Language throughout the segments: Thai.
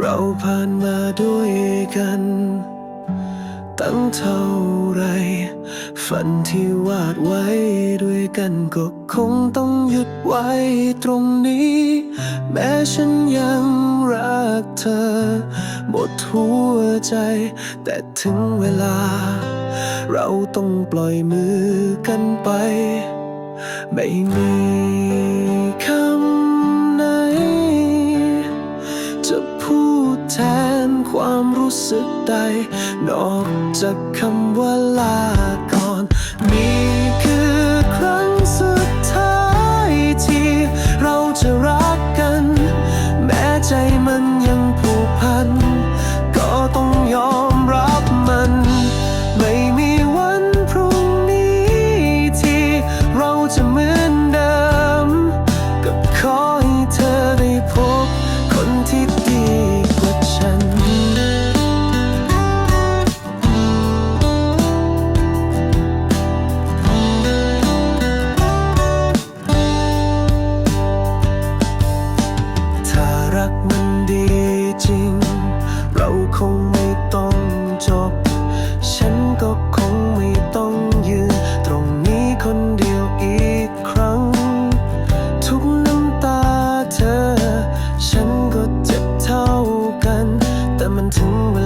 เราผ่านมาด้วยกัน ตั้งเท่าไร ฝันที่วาดไว้ด้วยกันก็คงต้องหยุดไว้ตรงนี้ แม้ฉันยังรักเธอ หมดหัวใจ แต่ถึงเวลา เราต้องปล่อยมือกันไป ไม่มีคำ สึกใด นอกจากคำว่าลาก่อนนี่คือครั้งสุดท้ายที่เราจะรักกัน แม้ใจมันยังผูกพัน ก็ต้องยอมรับมัน ไม่มีวันพรุ่งนี้ที่เราจะเหมือนเดิม ก็ขอให้เธอได้พบคนที่ กมันดีจริง เราคงไม่ต้องจบ ฉันก็คงไม่ต้องยืน ตรงนี้คนเดียวอีกครั้ง ทุกน้ำตาเธอ ฉันก็เจ็บเท่ากัน แต่มันถึงเวลา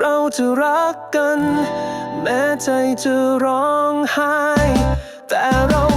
เราจะรักกัน แม้ใจจะร้องไห้ แต่เรา